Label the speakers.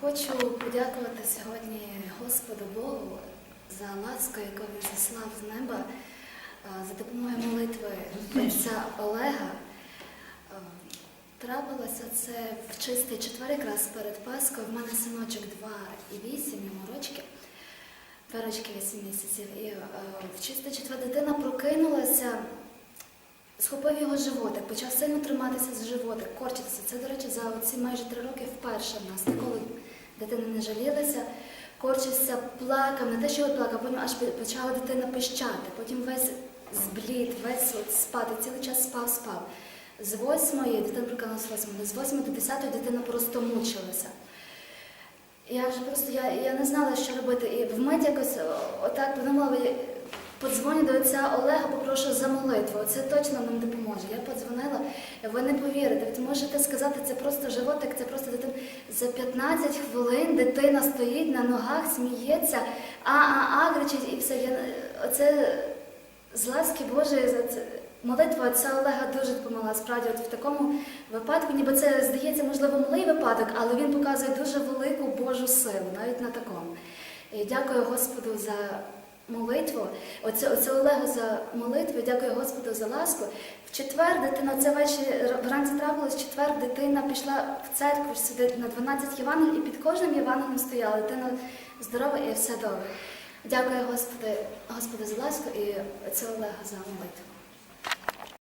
Speaker 1: Хочу подякувати сьогодні Господу Богу за ласку, яку він заслав з неба за допомогою молитви отця Олега. Трапилося це в чистий четвер, якраз перед Паскою. В мене синочок 2 і 8, йому рочки, два рочки 8 місяців. І в чистий четвер дитина прокинулася, схопив його животик, почав сильно триматися за животик, корчитися. Це, до речі, за ці майже три роки вперше в нас. Ніколи дитина не жалілася, корчився, плакав, не те, що плакав, потім аж почала дитина пищати, потім весь зблід, весь от спати, цілий час спав, спав. З восьмої, дитина прикинулася восьмої, з восьмої до десятої дитина просто мучилася. Я вже просто я, я не знала, що робити. І вмить якось отак подумала, подзвоню до отця Олега, молитву. Це точно нам допоможе. Я подзвонила, ви не повірите. Ви можете сказати, це просто животик, це просто дитина. За 15 хвилин дитина стоїть на ногах, сміється, а-а-а, кричить, і все. Я, оце з ласки Божої, за це. Молитва отця Олега дуже допомогла. Справді, от в такому випадку, ніби це здається, можливо, малий випадок, але він показує дуже велику Божу силу, навіть на такому. І дякую Господу за молитву. Оце, оце Олегу за молитву, дякую Господу за ласку. В четвер дитина, це ввечері вранці трапилось, в четвер дитина пішла в церкву сюди на 12 Євангелій, і під кожним Євангелем стояла дитина здорова і все добре. Дякую Господи, Господу за ласку і це Олега за молитву.